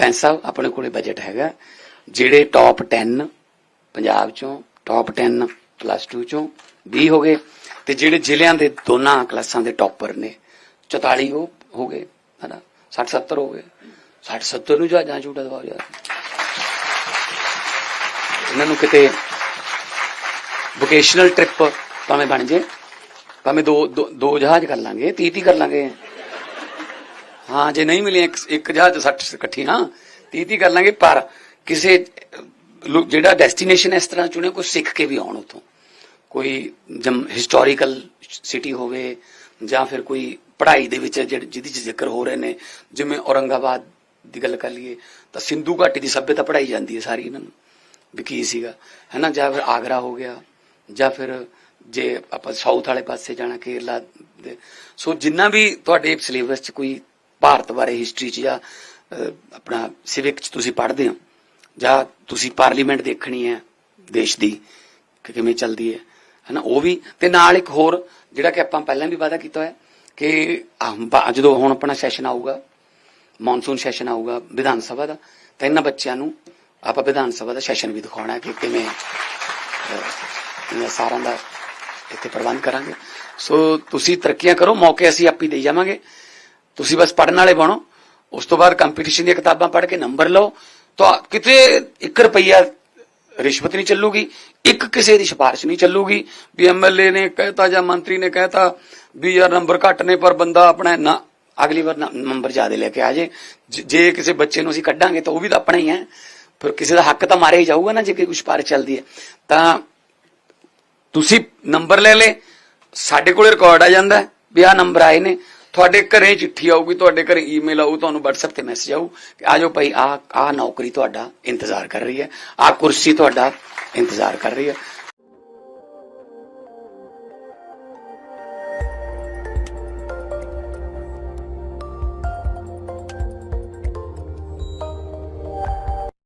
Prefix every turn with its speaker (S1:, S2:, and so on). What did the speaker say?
S1: ਬੈਂਸ ਸਾਹਿਬ ਆਪਣੇ ਕੋਲੇ ਬਜਟ ਹੈਗਾ, ਜਿਹੜੇ ਟੌਪ 10 ਪੰਜਾਬ ਚੋਂ ਟੌਪ 10 ਪਲੱਸ 2 ਚੋਂ 20 ਹੋ ਗਏ, ਤੇ ਜਿਹੜੇ ਜ਼ਿਲ੍ਹਿਆਂ ਦੇ ਦੋਨਾਂ ਕਲਾਸਾਂ ਦੇ ਟੌਪਰ ਨੇ 44 ਉਹ ਹੋ ਗਏ, ਹਨਾ? 60 70 ਹੋ ਗਏ। 60 70 ਨੂੰ ਜਾ ਜਾਂ ਝੂਟਾ ਦਵਾਓ ਯਾਰ। ਇਹਨਾਂ ਨੂੰ ਕਿਤੇ ਵੋਕੇਸ਼ਨਲ ਟ੍ਰਿਪ ਭਾਵੇਂ ਬਣ ਜੇ, ਭਾਵੇਂ ਦੋ ਦੋ- ਦੋ ਜਹਾਜ਼ ਕਰ ਲਾਂਗੇ 30 30 ਕਰ ਲਾਂਗੇ। ਹਾਂ, ਜੇ ਨਹੀਂ ਮਿਲੀਆਂ ਇੱਕ ਇੱਕ ਜਹਾਜ਼ 60 ਇਕੱਠੀਆਂ 30 30 ਕਰ ਲਾਂਗੇ, ਪਰ ਕਿਸੇ ਲੋ- ਜਿਹੜਾ ਡੈਸਟੀਨੇਸ਼ਨ ਇਸ ਤਰ੍ਹਾਂ ਚੁਣੇ ਕੋਈ ਸਿੱਖ ਕੇ ਵੀ ਆਉਣ ਉਤੋਂ ਕੋਈ ਜਮ ਹਿਸਟੋਰੀਕਲ ਸਿਟੀ ਹੋਵੇ, ਜਾਂ ਫਿਰ ਕੋਈ ਪੜ੍ਹਾਈ ਦੇ ਵਿੱਚ ਜਿਹੜੇ- ਜਿਹਦੀ 'ਚ ਜ਼ਿਕਰ ਹੋ ਰਹੇ ਨੇ। ਜਿਵੇਂ ਔਰੰਗਾਬਾਦ ਦੀ ਗੱਲ ਕਰ ਲਈਏ, ਤਾਂ ਸਿੰਧੂ ਘਾਟੀ ਦੀ ਸਭਿਅਤਾ ਪੜ੍ਹਾਈ ਜਾਂਦੀ ਹੈ ਸਾਰੀ ਇਹਨਾਂ ਨੂੰ, ਵੀ ਕੀ ਸੀਗਾ। ਹੈਨਾ, ਜਾਂ ਫਿਰ ਆਗਰਾ ਹੋ ਗਿਆ, ਜਾਂ ਫਿਰ ਜੇ ਆਪਾਂ ਸਾਊਥ ਵਾਲੇ ਪਾਸੇ ਜਾਣਾ, ਕੇਰਲਾ ਦੇ। ਸੋ ਜਿੰਨਾ ਵੀ ਤੁਹਾਡੇ ਸਿਲੇਬਸ 'ਚ ਕੋਈ ਭਾਰਤ ਬਾਰੇ ਹਿਸਟਰੀ 'ਚ ਜਾਂ ਆਪਣਾ ਸਿਵਿਕ 'ਚ ਤੁਸੀਂ ਪੜ੍ਹਦੇ ਹੋ ਜਾਂ ਤੁਸੀਂ ਪਾਰਲੀਮੈਂਟ ਦੇਖਣੀ ਹੈ ਦੇਸ਼ ਦੀ ਕਿ ਕਿਵੇਂ ਚੱਲਦੀ ਹੈ ਹਨਾ ਉਹ ਵੀ ਤੇ ਨਾਲ ਇੱਕ ਹੋਰ ਜਿਹੜਾ ਕਿ ਆਪਾਂ ਪਹਿਲਾਂ ਵੀ ਵਾਅਦਾ ਕੀਤਾ ਹੋਇਆ ਕਿ ਜਦੋਂ ਹੁਣ ਆਪਣਾ ਸੈਸ਼ਨ ਆਊਗਾ ਮੌਨਸੂਨ ਸੈਸ਼ਨ ਆਊਗਾ ਵਿਧਾਨ ਸਭਾ ਦਾ ਤਾਂ ਇਹਨਾਂ ਬੱਚਿਆਂ ਨੂੰ ਆਪਾਂ ਵਿਧਾਨ ਸਭਾ ਦਾ ਸੈਸ਼ਨ ਵੀ ਦਿਖਾਉਣਾ ਹੈ ਕਿ ਕਿਵੇਂ ਅਹ, ਇਹਨਾਂ ਸਾਰਿਆਂ ਦਾ ਇੱਥੇ ਪ੍ਰਬੰਧ ਕਰਾਂਗੇ। ਸੋ ਤੁਸੀਂ ਤਰੱਕੀਆਂ ਕਰੋ ਮੌਕੇ ਅਸੀਂ ਆਪੀ ਦੇਈ ਜਾਵਾਂਗੇ। ਤੁਸੀਂ ਬਸ ਪੜਨ ਵਾਲੇ ਬਣੋ। ਉਸ ਤੋਂ ਬਾਅਦ ਕੰਪੀਟੀਸ਼ਨ ਦੀਆਂ ਕਿਤਾਬਾਂ ਪੜ੍ਹ ਕੇ ਨੰਬਰ ਲਓ। ਤਾਂ ਕਿਤੇ 1 ਰੁਪਈਆ ਰਿਸ਼ਵਤ ਨਹੀਂ ਚੱਲੂਗੀ, ਇੱਕ ਕਿਸੇ ਦੀ ਸਿਫਾਰਿਸ਼ ਨਹੀਂ ਚੱਲੂਗੀ। ਵੀ ਐਮਐਲਏ ਨੇ ਕਹਿਤਾ ਜਾਂ ਮੰਤਰੀ ਨੇ ਕਹਿਤਾ ਵੀ ਯਾਰ ਨੰਬਰ ਘੱਟ ਨੇ, ਪਰ ਬੰਦਾ ਆਪਣਾ ਨਾ, ਅਗਲੀ ਵਾਰ ਨੰਬਰ ਜ਼ਿਆਦਾ ਲੈ ਕੇ ਆ ਜੇ। ਜੇ ਕਿਸੇ ਬੱਚੇ ਨੂੰ ਅਸੀਂ ਕੱਢਾਂਗੇ ਤਾਂ ਉਹ ਵੀ ਤਾਂ ਆਪਣਾ ਹੀ ਹੈ। ਫਿਰ ਕਿਸੇ ਦਾ ਹੱਕ ਤਾਂ ਮਾਰਿਆ ਹੀ ਜਾਊਗਾ ਨਾ ਜੇ ਕੋਈ ਸਿਫਾਰਿਸ਼ ਚੱਲਦੀ ਹੈ। ਤਾਂ ਤੁਸੀਂ ਨੰਬਰ ਲੈ ਲੈ ਸਾਡੇ ਕੋਲੇ ਰਿਕਾਰਡ ਆ ਜਾਂਦਾ ਵੀ ਆਹ ਨੰਬਰ ਆਏ ਨੇ। ਤੁਹਾਡੇ ਘਰੇ ਚਿੱਠੀ ਆਊਗੀ, ਤੁਹਾਡੇ ਘਰੇ ਈਮੇਲ ਆਊ, ਤੁਹਾਨੂੰ WhatsApp ਤੇ ਮੈਸੇਜ ਆਊ ਕਿ ਆਜੋ ਭਾਈ ਆਹ ਆਹ ਨੌਕਰੀ ਤੁਹਾਡਾ ਇੰਤਜ਼ਾਰ ਕਰ ਰਹੀ ਹੈ ਆਹ ਕੁਰਸੀ ਤੁਹਾਡਾ ਇੰਤਜ਼ਾਰ ਕਰ ਰਹੀ ਹੈ।